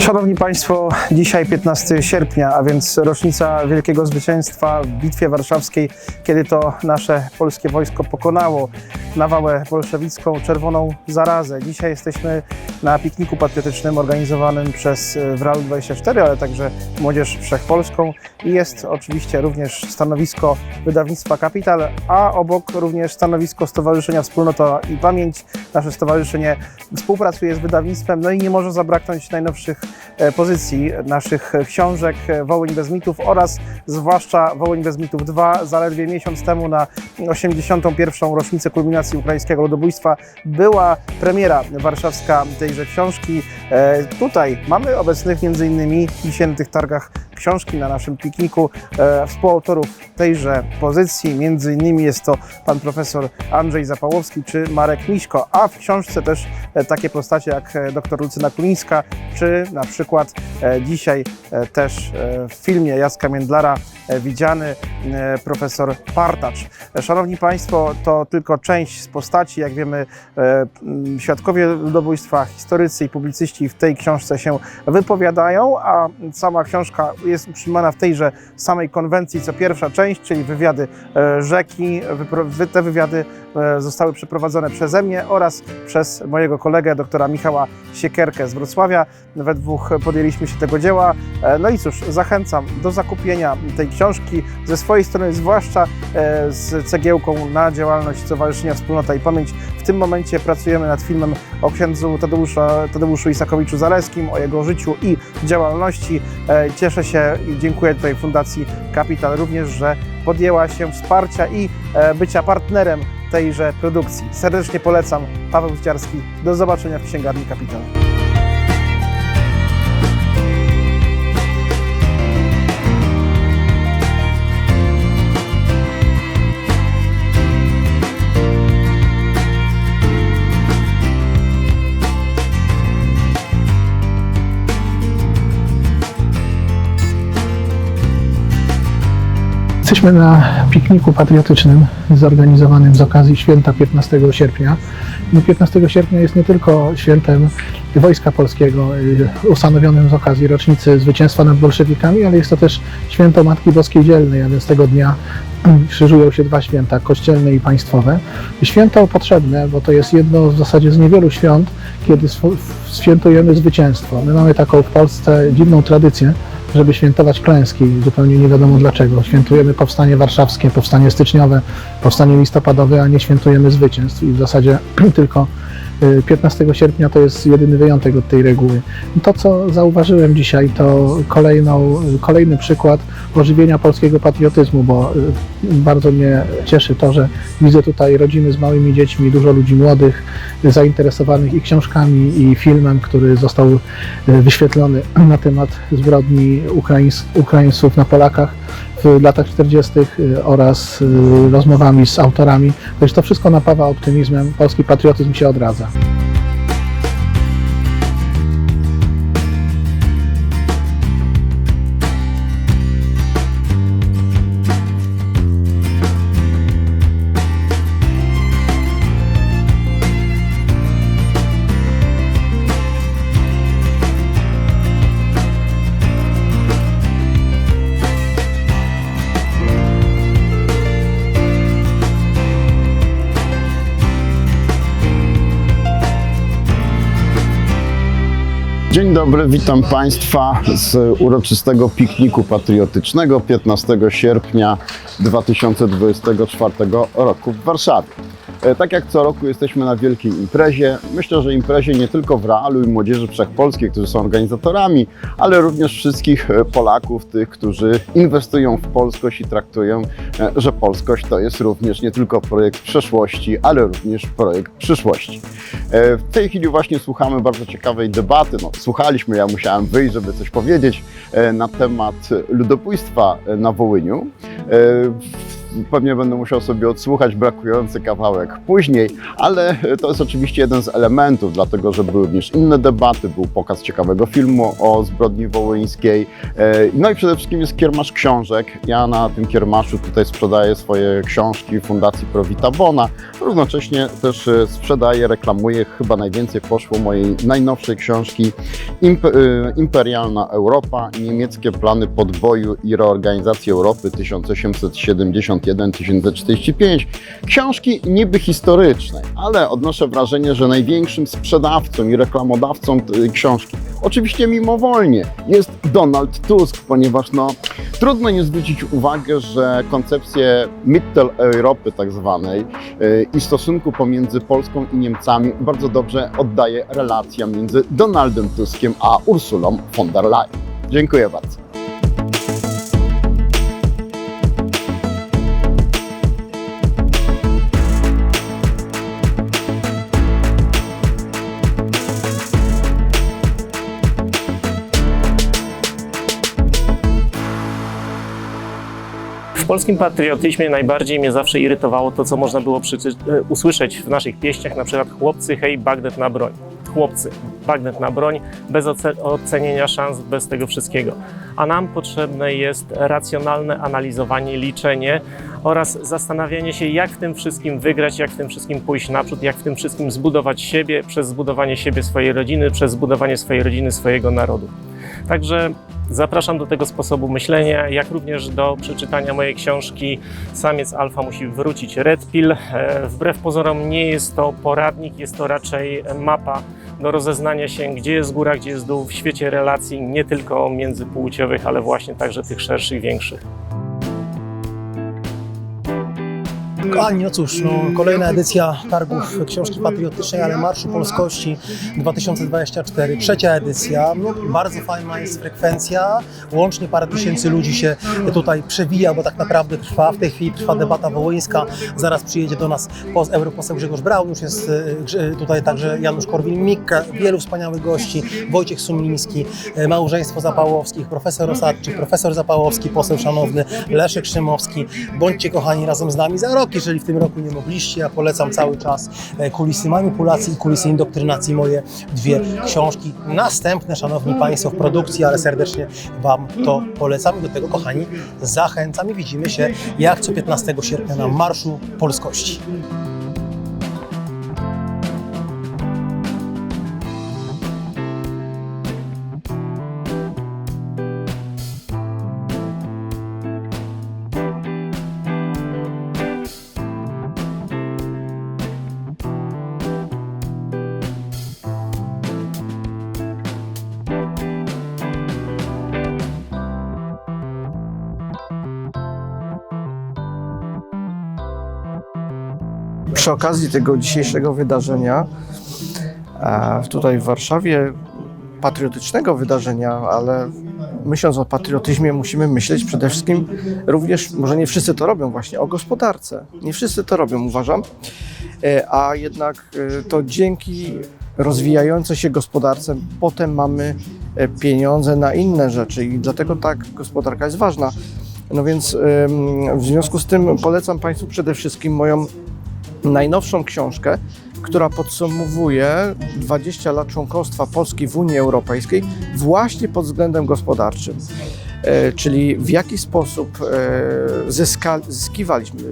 Szanowni Państwo, dzisiaj 15 sierpnia, a więc rocznica wielkiego zwycięstwa w Bitwie Warszawskiej, kiedy to nasze polskie wojsko pokonało nawałę bolszewicką, czerwoną zarazę. Dzisiaj jesteśmy na pikniku patriotycznym organizowanym przez e, WRAL 24, ale także Młodzież Wszechpolską i jest oczywiście również stanowisko wydawnictwa Kapital, a obok również stanowisko Stowarzyszenia Wspólnota i Pamięć. Nasze stowarzyszenie współpracuje z wydawnictwem, no i nie może zabraknąć najnowszych e, pozycji naszych książek e, Wołyń bez mitów oraz zwłaszcza Wołyń bez mitów 2. Zaledwie miesiąc temu na 81. rocznicę kulminacji ukraińskiego ludobójstwa była premiera warszawska tejże książki. E, Tutaj mamy obecnych innymi dzisiaj na tych targach książki na naszym pikniku e, współautorów tejże pozycji. Między innymi jest to pan profesor Andrzej Zapałowski czy Marek Miśko, a w książce też e, takie postacie jak dr Lucyna Kulińska, czy na przykład dzisiaj też w filmie Jacka Międlara widziany profesor Partacz. Szanowni Państwo, to tylko część z postaci, jak wiemy, e, świadkowie ludobójstwa, historycy i publicyści w tej książce się wypowiadają, a sama książka jest utrzymana w tejże samej konwencji co pierwsza część, czyli wywiady e, rzeki. Te wywiady e, zostały przeprowadzone przeze mnie oraz przez mojego kolegę, doktora Michała Siekierkę z Wrocławia. We dwóch podjęliśmy się tego dzieła. No i cóż, zachęcam do zakupienia tej książki ze swojej strony, zwłaszcza z cegiełką na działalność Stowarzyszenia Wspólnota i Pamięć. W tym momencie pracujemy nad filmem o księdzu Tadeusza, Tadeuszu Isakowiczu Zaleskim, o jego życiu i działalności. E, Cieszę się i dziękuję tutaj Fundacji Kapital również, że podjęła się wsparcia i e, bycia partnerem tejże produkcji. Serdecznie polecam. Paweł Zdziarski. Do zobaczenia w Księgarni Kapital. Jesteśmy na pikniku patriotycznym zorganizowanym z okazji święta 15 sierpnia. No 15 sierpnia jest nie tylko świętem Wojska Polskiego y, ustanowionym z okazji rocznicy zwycięstwa nad bolszewikami, ale jest to też święto Matki Boskiej Dzielnej, a więc tego dnia krzyżują się dwa święta, kościelne i państwowe. Święto potrzebne, bo to jest jedno w zasadzie z niewielu świąt, kiedy świętujemy zwycięstwo. My mamy taką w Polsce dziwną tradycję, żeby świętować klęski, zupełnie nie wiadomo dlaczego. Świętujemy powstanie warszawskie, powstanie styczniowe, powstanie listopadowe, a nie świętujemy zwycięstw i w zasadzie tylko 15 sierpnia to jest jedyny wyjątek od tej reguły. To, co zauważyłem dzisiaj, to kolejną, kolejny przykład ożywienia polskiego patriotyzmu, bo y, bardzo mnie cieszy to, że widzę tutaj rodziny z małymi dziećmi, dużo ludzi młodych, y, zainteresowanych i książkami, i filmem, który został y, wyświetlony na temat zbrodni Ukraińców na Polakach w latach 40. y, oraz y, rozmowami z autorami. To wszystko napawa optymizmem. Polski patriotyzm się odradza. Dobry, witam Państwa z uroczystego pikniku patriotycznego 15 sierpnia 2024 roku w Warszawie. E, Tak jak co roku jesteśmy na wielkiej imprezie. Myślę, że imprezie nie tylko w Realu i Młodzieży Wszechpolskiej, którzy są organizatorami, ale również wszystkich e, Polaków, tych, którzy inwestują w polskość i traktują, e, że polskość to jest również nie tylko projekt przeszłości, ale również projekt przyszłości. W tej chwili właśnie słuchamy bardzo ciekawej debaty. No, słuchaliśmy, ja musiałem wyjść, żeby coś powiedzieć na temat ludobójstwa na Wołyniu. Pewnie będę musiał sobie odsłuchać brakujący kawałek później, ale to jest oczywiście jeden z elementów, dlatego że były również inne debaty, był pokaz ciekawego filmu o zbrodni wołyńskiej, e, no i przede wszystkim jest kiermasz książek. Ja na tym kiermaszu tutaj sprzedaję swoje książki Fundacji Provita Bona, równocześnie też e, sprzedaję, reklamuję, chyba najwięcej poszło mojej najnowszej książki e, Imperialna Europa, niemieckie plany podboju i reorganizacji Europy 1871-1945. Książki niby historycznej, ale odnoszę wrażenie, że największym sprzedawcą i reklamodawcą książki, oczywiście mimowolnie, jest Donald Tusk, ponieważ no, trudno nie zwrócić uwagi, że koncepcję Mitteleuropy tak zwanej yy, i stosunku pomiędzy Polską i Niemcami bardzo dobrze oddaje relacja między Donaldem Tuskiem a Ursulą von der Leyen. Dziękuję bardzo. W polskim patriotyzmie najbardziej mnie zawsze irytowało to, co można było e, usłyszeć w naszych pieśniach, na przykład chłopcy, hej, bagnet na broń. Chłopcy, bagnet na broń, bez oce- ocenienia szans, bez tego wszystkiego. A nam potrzebne jest racjonalne analizowanie, liczenie oraz zastanawianie się, jak w tym wszystkim wygrać, jak w tym wszystkim pójść naprzód, jak w tym wszystkim zbudować siebie, przez zbudowanie siebie swojej rodziny, przez zbudowanie swojej rodziny, swojego narodu. Także Zapraszam do tego sposobu myślenia, jak również do przeczytania mojej książki Samiec Alfa musi wrócić Red Pill. E, Wbrew pozorom nie jest to poradnik, jest to raczej mapa do rozeznania się, gdzie jest góra, gdzie jest dół w świecie relacji nie tylko międzypłciowych, ale właśnie także tych szerszych, większych. Kochani, no cóż, no, kolejna edycja targów książki patriotycznej, ale Marszu Polskości 2024, trzecia edycja. No, bardzo fajna jest frekwencja, łącznie parę tysięcy ludzi się tutaj przewija, bo tak naprawdę trwa, w tej chwili trwa debata wołyńska, zaraz przyjedzie do nas pos- europoseł Grzegorz Braun, już jest e, tutaj także Janusz Korwin-Mikke, wielu wspaniałych gości, Wojciech Sumiński, e, małżeństwo Zapałowskich, profesor Osadczyk, profesor Zapałowski, poseł szanowny, Leszek Szymowski. Bądźcie kochani razem z nami za rok, jeżeli w tym roku nie mogliście. Ja polecam cały czas e, kulisy manipulacji i kulisy indoktrynacji, moje dwie książki. Następne, szanowni Państwo, w produkcji, ale serdecznie Wam to polecam do tego, kochani, zachęcam i widzimy się jak co 15 sierpnia na Marszu Polskości. Przy okazji tego dzisiejszego wydarzenia, e, tutaj w Warszawie, patriotycznego wydarzenia, ale myśląc o patriotyzmie, musimy myśleć przede wszystkim również, może nie wszyscy to robią właśnie, o gospodarce. Nie wszyscy to robią, uważam, E, a jednak e, to dzięki rozwijającej się gospodarce potem mamy pieniądze na inne rzeczy i dlatego tak gospodarka jest ważna. No więc w związku z tym polecam Państwu przede wszystkim moją najnowszą książkę, która podsumowuje 20 lat członkostwa Polski w Unii Europejskiej właśnie pod względem gospodarczym. E, czyli w jaki sposób e, zyska, zyskiwaliśmy,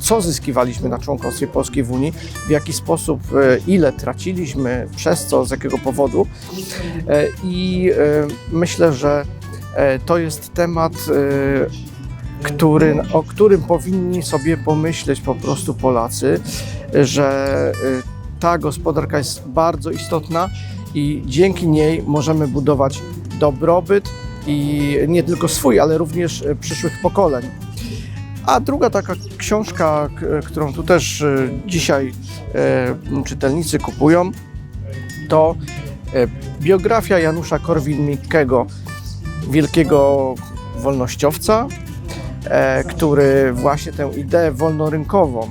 co zyskiwaliśmy na członkostwie Polski w Unii, w jaki sposób, e, ile traciliśmy, przez co, z jakiego powodu. I myślę, że to jest temat który, o którym powinni sobie pomyśleć po prostu Polacy, że y, ta gospodarka jest bardzo istotna i dzięki niej możemy budować dobrobyt i nie tylko swój, ale również y, przyszłych pokoleń. A druga taka książka, którą tu też y, dzisiaj czytelnicy kupują, to biografia Janusza Korwin-Mikkego, wielkiego wolnościowca, który właśnie tę ideę wolnorynkową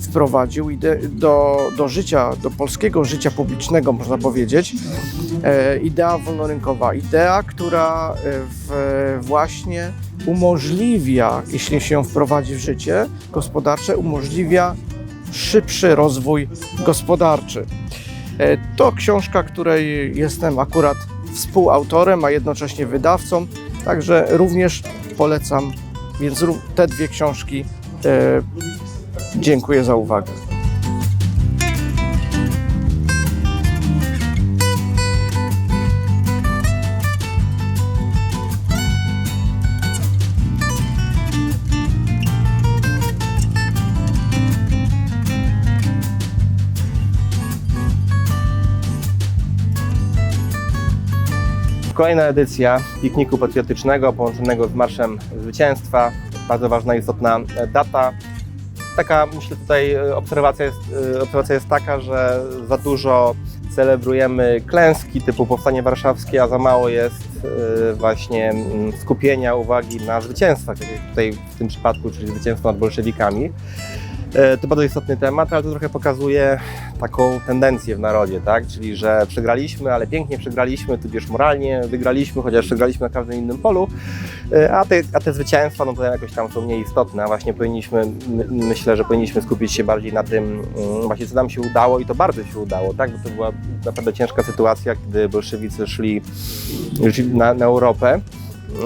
wprowadził do, do życia, do polskiego życia publicznego, można powiedzieć, e, idea wolnorynkowa. Idea, która e, w, właśnie umożliwia, jeśli się wprowadzi w życie gospodarcze, umożliwia szybszy rozwój gospodarczy. E, To książka, której jestem akurat współautorem, a jednocześnie wydawcą, także również polecam, więc te dwie książki. E, dziękuję za uwagę. Kolejna edycja pikniku patriotycznego połączonego z Marszem Zwycięstwa. Bardzo ważna, istotna data. Taka, myślę, tutaj e, obserwacja jest, e, obserwacja jest taka, że za dużo celebrujemy klęski typu Powstanie Warszawskie, a za mało jest e, właśnie skupienia uwagi na zwycięstwach, tak tutaj w tym przypadku, czyli zwycięstwo nad bolszewikami. E, To bardzo istotny temat, ale to trochę pokazuje taką tendencję w narodzie, tak? Czyli, że przegraliśmy, ale pięknie przegraliśmy, tudzież moralnie wygraliśmy, chociaż przegraliśmy na każdym innym polu, E, a te, a te zwycięstwa, no to jakoś tam są mniej istotne, a właśnie powinniśmy, my, myślę, że powinniśmy skupić się bardziej na tym, mm, właśnie co nam się udało i to bardzo się udało, tak? Bo to była naprawdę ciężka sytuacja, gdy bolszewicy szli, szli na, na Europę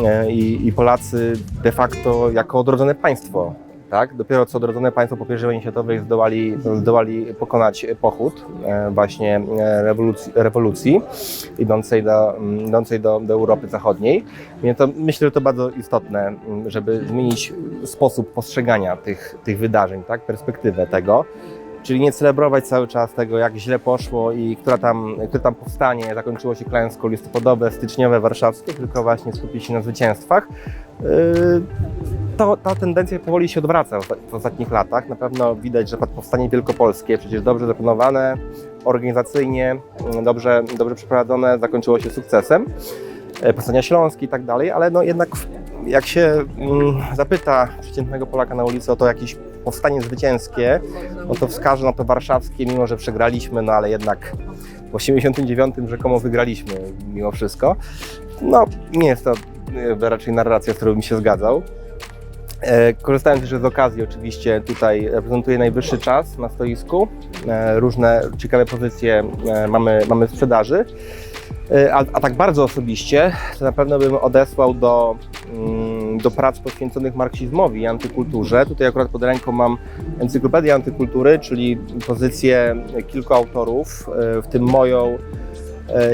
e, i, i Polacy de facto jako odrodzone państwo tak? Dopiero co odrodzone państwo po I wojnie światowej zdołali, zdołali pokonać pochód e, właśnie e, rewolucji, rewolucji idącej, do, idącej do, do Europy Zachodniej. To, myślę, że to bardzo istotne, żeby zmienić sposób postrzegania tych, tych wydarzeń, tak? perspektywę tego. Czyli nie celebrować cały czas tego, jak źle poszło i która tam, które tam powstanie zakończyło się klęską listopadowe, styczniowe, warszawskie, tylko właśnie skupić się na zwycięstwach. Yy, to, ta tendencja powoli się odwraca w, ostatnich latach. Na pewno widać, że powstanie wielkopolskie, przecież dobrze zaplanowane, organizacyjnie, mm, dobrze, dobrze przeprowadzone, zakończyło się sukcesem. E, Powstania śląskie i tak dalej, ale no jednak jak się mm, zapyta przeciętnego Polaka na ulicy o to jakieś powstanie zwycięskie, no to wskaże na to warszawskie, mimo że przegraliśmy, no ale jednak w 89 rzekomo wygraliśmy mimo wszystko. No nie jest to e, raczej narracja, z którą bym się zgadzał. E, Korzystając jeszcze z okazji, oczywiście tutaj reprezentuję najwyższy czas na stoisku. E, Różne ciekawe pozycje e, mamy, mamy w sprzedaży. A, a tak bardzo osobiście, to na pewno bym odesłał do, mm, do prac poświęconych marksizmowi i antykulturze. Tutaj akurat pod ręką mam Encyklopedię Antykultury, czyli pozycję kilku autorów, w tym moją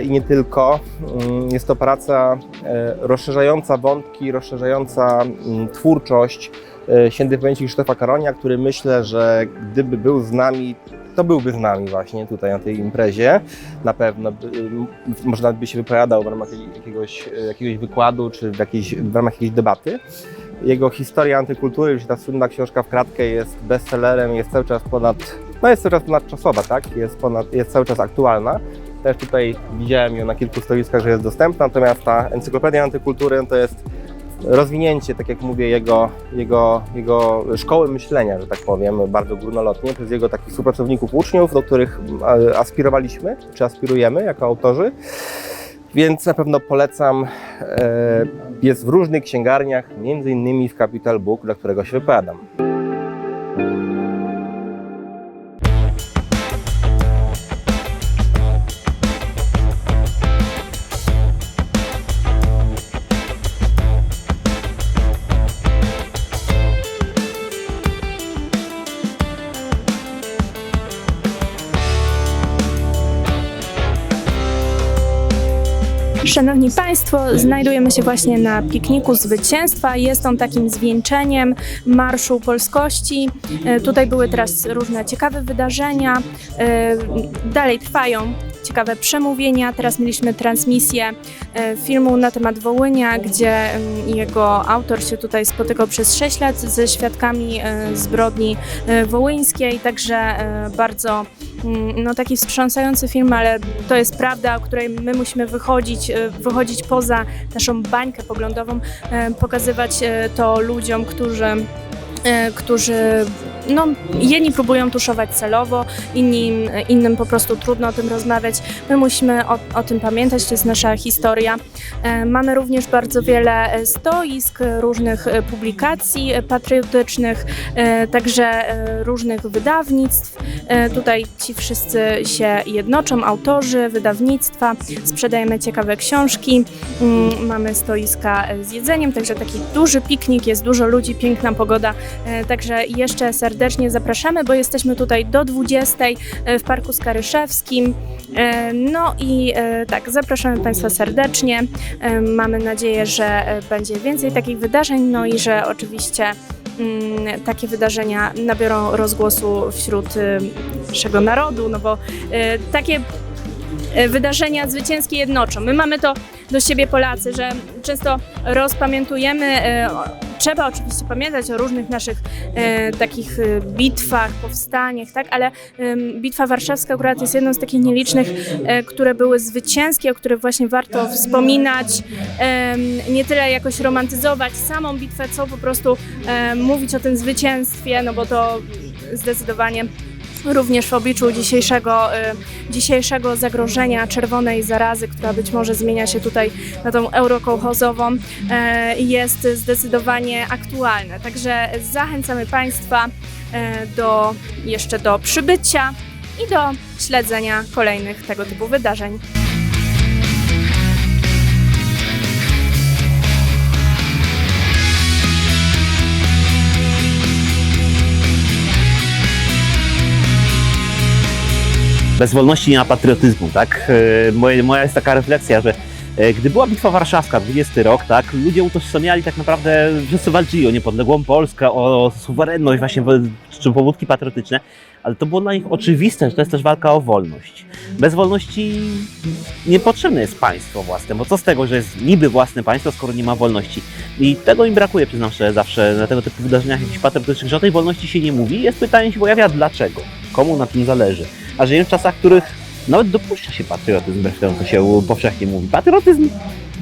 i nie tylko. Mm, Jest to praca e, rozszerzająca wątki, rozszerzająca mm, twórczość e, świętej pamięci Krzysztofa Karonia, który myślę, że gdyby był z nami, to byłby z nami właśnie tutaj na tej imprezie. Na pewno m- może nawet by się wypowiadał w ramach jakiegoś, jakiegoś wykładu czy w, jakiejś, w ramach jakiejś debaty. Jego historia antykultury, czyli ta słynna książka w kratkę jest bestsellerem, jest cały czas ponad, no jest cały czas ponadczasowa, tak? Jest, ponad, jest cały czas aktualna. Też tutaj widziałem ją na kilku stoiskach, że jest dostępna, natomiast ta encyklopedia antykultury no to jest rozwinięcie, tak jak mówię, jego, jego, jego szkoły myślenia, że tak powiem, bardzo górnolotnie, przez jego takich współpracowników, uczniów, do których aspirowaliśmy, czy aspirujemy jako autorzy. Więc na pewno polecam. E, Jest w różnych księgarniach, między innymi w Capital Book, dla którego się wypowiadam. Szanowni Państwo, znajdujemy się właśnie na pikniku zwycięstwa. Jest on takim zwieńczeniem Marszu Polskości. E, Tutaj były teraz różne ciekawe wydarzenia. E, Dalej trwają ciekawe przemówienia. Teraz mieliśmy transmisję e, filmu na temat Wołynia, gdzie mm, jego autor się tutaj spotykał przez 6 lat ze świadkami zbrodni wołyńskiej. Także bardzo mm, no, taki wstrząsający film, ale to jest prawda, o której my musimy wychodzić, e, wychodzić poza naszą bańkę poglądową, e, pokazywać e, to ludziom, którzy, e, którzy no, jedni próbują tuszować celowo, inni, innym po prostu trudno o tym rozmawiać. My musimy o, o tym pamiętać, to jest nasza historia. E, Mamy również bardzo wiele e, stoisk, różnych e, publikacji patriotycznych, także różnych wydawnictw. Tutaj ci wszyscy się jednoczą, autorzy, wydawnictwa, sprzedajemy ciekawe książki, Mm, mamy stoiska z jedzeniem, także taki duży piknik, jest dużo ludzi, piękna pogoda, także jeszcze serdecznie zapraszamy, bo jesteśmy tutaj do 20 e, w Parku Skaryszewskim. E, No i e, tak, zapraszamy Państwa serdecznie. Mamy nadzieję, że będzie więcej takich wydarzeń, no i że oczywiście mm, takie wydarzenia nabiorą rozgłosu wśród naszego narodu, no bo takie wydarzenia zwycięskie jednoczą. My mamy to do siebie Polacy, że często rozpamiętujemy, trzeba oczywiście pamiętać o różnych naszych y, takich y, bitwach, powstaniach, tak, ale ym, Bitwa Warszawska akurat jest jedną z takich nielicznych, y, które były zwycięskie, o których właśnie warto wspominać, em, nie tyle jakoś romantyzować samą bitwę, co po prostu em, mówić o tym zwycięstwie, no bo to zdecydowanie również w obliczu dzisiejszego, y, dzisiejszego zagrożenia czerwonej zarazy, która być może zmienia się tutaj na tą eurokołchozową, e, jest zdecydowanie aktualne. Także zachęcamy Państwa e, do, jeszcze do przybycia i do śledzenia kolejnych tego typu wydarzeń. Bez wolności nie ma patriotyzmu, tak? E, Moje, moja jest taka refleksja, że e, gdy była Bitwa Warszawska, 20 rok, tak, ludzie utożsamiali tak naprawdę, wszyscy walczyli o niepodległą Polskę, o suwerenność, właśnie czy powódki patriotyczne, ale to było dla nich oczywiste, że to jest też walka o wolność. Bez wolności niepotrzebne jest państwo własne, bo co z tego, że jest niby własne państwo, skoro nie ma wolności. I tego im brakuje, przyznam szczerze, zawsze na tego typu wydarzeniach jakichś patriotycznych, że o tej wolności się nie mówi. Jest pytanie się pojawia, dlaczego? Komu na tym zależy? A żyjemy w czasach, których nawet dopuszcza się patriotyzm, wbrew temu, co się powszechnie mówi. Patriotyzm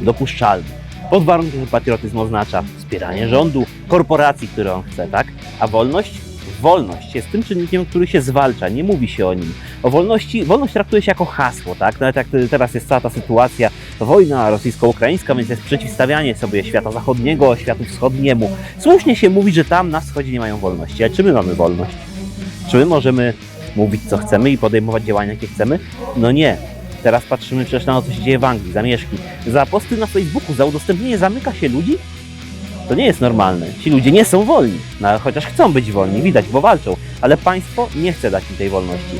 dopuszczalny. Pod warunkiem, że patriotyzm oznacza wspieranie rządu, korporacji, które on chce, tak? A wolność? Wolność jest tym czynnikiem, który się zwalcza, nie mówi się o nim. O wolności, wolność traktuje się jako hasło, tak? Nawet jak teraz jest cała ta sytuacja, wojna rosyjsko-ukraińska, więc jest przeciwstawianie sobie świata zachodniego światu wschodniemu. Słusznie się mówi, że tam na wschodzie nie mają wolności. Ale czy my mamy wolność? Czy my możemy mówić co chcemy i podejmować działania jakie chcemy? No nie. Teraz patrzymy przecież na to, co się dzieje w Anglii, zamieszki. Za posty na Facebooku, za udostępnienie zamyka się ludzi? To nie jest normalne. Ci ludzie nie są wolni, no, chociaż chcą być wolni, widać, bo walczą, ale państwo nie chce dać im tej wolności.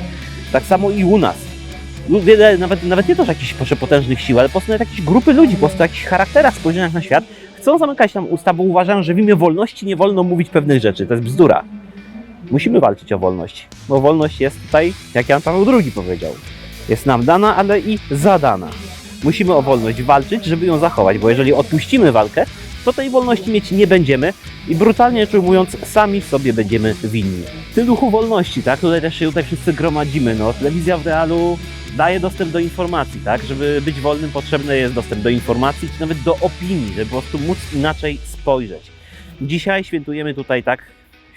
Tak samo i u nas. Wiele, nawet, nawet nie to, że jakichś przepotężnych sił, ale po prostu jakieś grupy ludzi, po prostu jakichś charakterach, spojrzeniach na świat, chcą zamykać nam usta, bo uważają, że w imię wolności nie wolno mówić pewnych rzeczy. To jest bzdura. Musimy walczyć o wolność, bo wolność jest tutaj, jak Jan Paweł II powiedział, jest nam dana, ale i zadana. Musimy o wolność walczyć, żeby ją zachować, bo jeżeli odpuścimy walkę, to tej wolności mieć nie będziemy i brutalnie rzecz ujmując, sami sobie będziemy winni. W tym duchu wolności, tak, tutaj też się tutaj wszyscy gromadzimy, no, telewizja w realu daje dostęp do informacji, tak, żeby być wolnym potrzebny jest dostęp do informacji, czy nawet do opinii, żeby po prostu móc inaczej spojrzeć. Dzisiaj świętujemy tutaj, tak,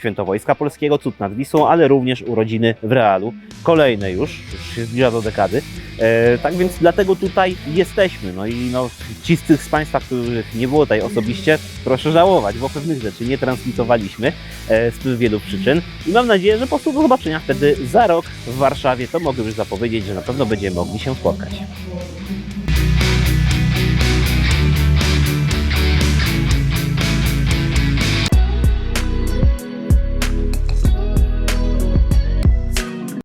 Święto Wojska Polskiego, cud nad Wisłą, ale również urodziny w realu. Kolejne już, już się zbliża do dekady. E, tak więc dlatego tutaj jesteśmy. No i no, ci z tych z Państwa, których nie było tutaj osobiście, proszę żałować, bo pewnych rzeczy nie transmitowaliśmy e, z wielu przyczyn. I mam nadzieję, że po prostu do zobaczenia wtedy za rok w Warszawie. To mogę już zapowiedzieć, że na pewno będziemy mogli się spotkać.